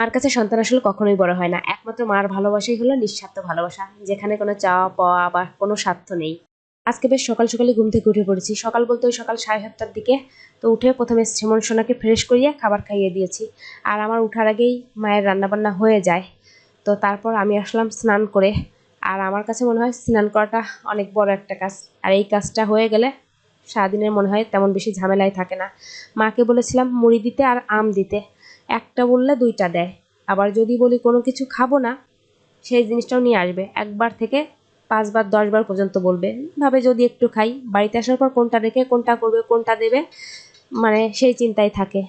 মার কাছে সন্তান আসলে কখনোই বড় হয় না। একমাত্র মার ভালোবাসাই হলো নিঃস্বার্থ ভালোবাসা। যেখানে কোনো চাওয়া, পাওয়া বা কোনো স্বার্থ নেই। আজকে বেশ সকাল সকালে ঘুম থেকে উঠে পড়েছি। সকাল বলতে ওই সকাল সাড়ে সাতটার দিকে তো উঠে প্রথমে শ্রীমন সোনাকে ফ্রেশ করিয়ে খাবার খাইয়ে দিয়েছি। আর আমার উঠার আগেই মায়ের রান্নাবান্না হয়ে যায়। তো তারপর আমি আসলাম স্নান করে। আর আমার কাছে মনে হয় স্নান করাটা অনেক বড় একটা কাজ। আর এই কাজটা হয়ে গেলে সারাদিনের মনে হয় তেমন বেশি ঝামেলায় থাকে না। মাকে বলেছিলাম মুড়ি দিতে আর আম দিতে। একটা বললে দুইটা দেয়। আবার যদি বলি কোনো কিছু খাব না, সেই জিনিসটাও নিয়ে আসবে। একবার থেকে পাঁচবার, দশবার পর্যন্ত বলবে। ভাবে যদি একটু খাই, বাড়িতে আসার পর কোনটা রেখে কোনটা করবে, কোনটা দেবে মানে সেই চিন্তায় থাকে।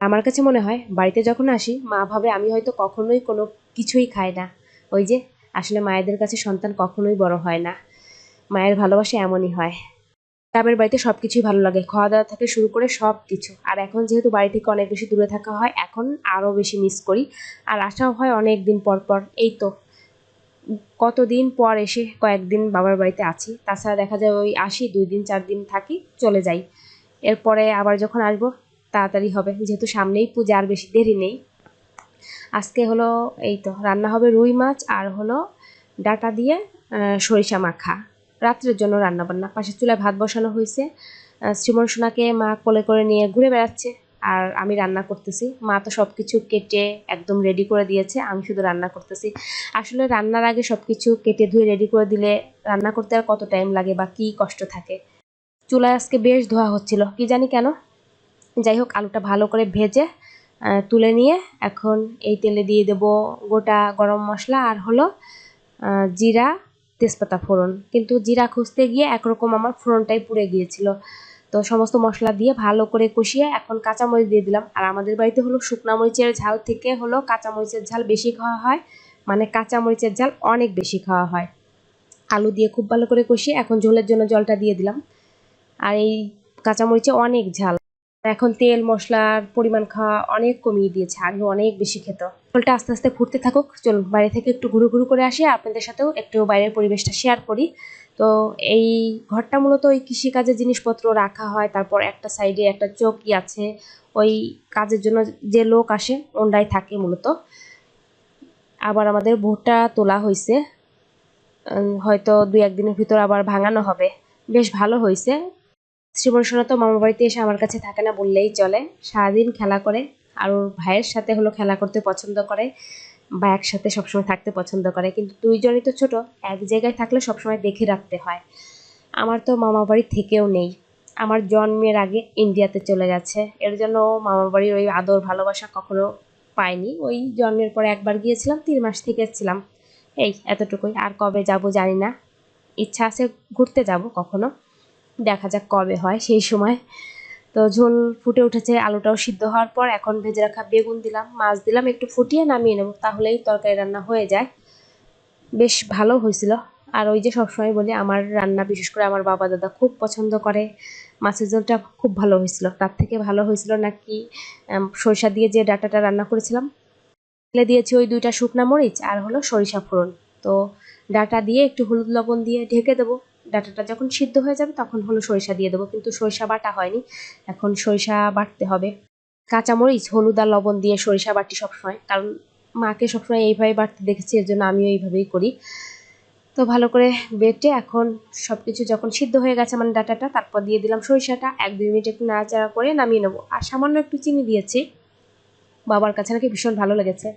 আমার কাছে মনে হয়, বাড়িতে যখন আসি, মা ভাবে আমি হয়তো কখনোই কোনো কিছুই খাই না। ওই যে, আসলে মায়েদের কাছে সন্তান কখনোই বড় হয় না। মায়ের ভালোবাসা এমনই হয়। গ্রামের বাড়িতে সব কিছুই ভালো লাগে। খাওয়া দাওয়া থেকে শুরু করে সব কিছু আর এখন যেহেতু বাড়ি থেকে অনেক বেশি দূরে থাকা হয়, এখন আরও বেশি মিস করি। আর আসাও হয় অনেক দিন পর পর। এই তো, কতদিন পর এসে কয়েকদিন বাবার বাড়িতে আছি। তাছাড়া দেখা যায় ওই আসি, দুই দিন, চার দিন থাকি, চলে যাই। এরপরে আবার যখন আসব, তাড়াতাড়ি হবে। যেহেতু সামনেই পূজা, আর বেশি দেরি নেই। আজকে হলো এই তো, রান্না হবে রুই মাছ আর হলো ডাটা দিয়ে সরিষা মাখা। রাত্রের জন্য রান্না বান্না পাশের চুলায় ভাত বসানো হয়েছে। শ্রীমন সোনাকে মা কোলে করে নিয়ে ঘুরে বেড়াচ্ছে। আর আমি রান্না করতেছি। মা তো সব কিছু কেটে একদম রেডি করে দিয়েছে। আমি শুধু রান্না করতেছি। আসলে রান্নার আগে সব কিছু কেটে ধুয়ে রেডি করে দিলে রান্না করতে আর কত টাইম লাগে বা কী কষ্ট থাকে? চুলায় আজকে বেশ ধোয়া হচ্ছিল। কি জানি কেন? যাই হোক, আলুটা ভালো করে ভেজে তুলে নিয়ে এখন এই তেলে দিয়ে দেব গোটা গরম মশলা আর হলো জিরা তেজপাতা ফোড়ন। কিন্তু জিরা খুঁজতে গিয়ে একরকম আমার ফোড়নটাই পুড়ে গিয়েছিল। তো সমস্ত মশলা দিয়ে ভালো করে কষিয়ে এখন কাঁচামরিচ দিয়ে দিলাম। আর আমাদের বাড়িতে হলো শুকনা মরিচের ঝাল থেকে হলো কাঁচামরিচের ঝাল বেশি খাওয়া হয়। মানে কাঁচামরিচের ঝাল অনেক বেশি খাওয়া হয়। আলু দিয়ে খুব ভালো করে কষিয়ে এখন ঝোলের জন্য জলটা দিয়ে দিলাম। আর এই কাঁচামরিচে অনেক ঝাল। এখন তেল, মশলার পরিমাণ খাওয়া অনেক কমিয়ে দিয়েছে, আগে অনেক বেশি খেত। ফলটা আস্তে আস্তে ফুটতে থাকুক, চলুন বাইরে থেকে একটু ঘুরু ঘুরু করে আসি, আপনাদের সাথেও একটু বাইরের পরিবেশটা শেয়ার করি। তো এই ঘরটা মূলত ওই কৃষিকাজের জিনিসপত্র রাখা হয়, তারপর একটা সাইডে একটা চৌকি আছে, ওই কাজের জন্য যে লোক আসে ওন্ডাই থাকে মূলত। আবার আমাদের ভুট্টা তোলা হয়েছে হয়তো দুই একদিনের ভিতর আবার ভাঙানো হবে। বেশ ভালো হয়েছে সোনা তো মামা বাড়িতে এসে আমার কাছে থাকে না বললেই চলে। সারাদিন খেলা করে, আর ওর ভাইয়ের সাথে হলো খেলা করতে পছন্দ করে, বা একসাথে সবসময় থাকতে পছন্দ করে। কিন্তু দুইজনই তো ছোট, এক জায়গায় থাকলে সবসময় দেখে রাখতে হয়। আমার তো মামা বাড়ি থেকেও নেই। আমার জন্মের আগে ইন্ডিয়াতে চলে গেছে। এর জন্য মামা বাড়ির ওই আদর ভালোবাসা কখনো পাইনি। ওই জন্মের পরে একবার গিয়েছিলাম, তিন মাস থেকে ছিলাম এই এতটুকুই। আর কবে যাব জানি না। ইচ্ছা আছে ঘুরতে যাব কখনো। দেখা যাক কবে হয় সেই সময়। তো ঝোল ফুটে উঠেছে, আলুটাও সিদ্ধ হওয়ার পর এখন ভেজে রাখা বেগুন দিলাম, মাছ দিলাম, একটু ফুটিয়ে নামিয়ে নেব, তাহলেই তরকারি রান্না হয়ে যায়। বেশ ভালো হয়েছিল। আর ওই যে সবসময় বলি, আমার রান্না, বিশেষ করে আমার বাবা দাদা খুব পছন্দ করে। মাছের ঝোলটা খুব ভালো হয়েছিল। তার থেকে ভালো হয়েছিল নাকি সরিষা দিয়ে যে ডাটাটা রান্না করেছিলাম ফেলে দিয়েছি ওই দুইটা শুকনা মরিচ আর হলো সরিষা ফোড়ন। তো ডাটা দিয়ে একটু হলুদ লবণ দিয়ে ঢেকে দেবো। ডাটাটা যখন সিদ্ধ হয়ে যাবে তখন হলো সরিষা দিয়ে দেবো, কিন্তু সরিষা বাটা হয়নি। এখন সরিষা বাটতে হবে। কাঁচামরিচ, হলুদ আর লবণ দিয়ে সরিষা বাটি সবসময়, কারণ মাকে সবসময় এইভাবে বাটতে দেখেছি, এর জন্য আমিও এইভাবেই করি। তো ভালো করে বেটে এখন সব কিছু যখন সিদ্ধ হয়ে গেছে মানে ডাটাটা, তারপর দিয়ে দিলাম সরিষাটা। এক দুই মিনিট একটু নাড়াচাড়া করে নামিয়ে নেব। আর সামান্য একটু চিনি দিয়েছি। বাবার কাছে নাকি ভীষণ ভালো লেগেছে।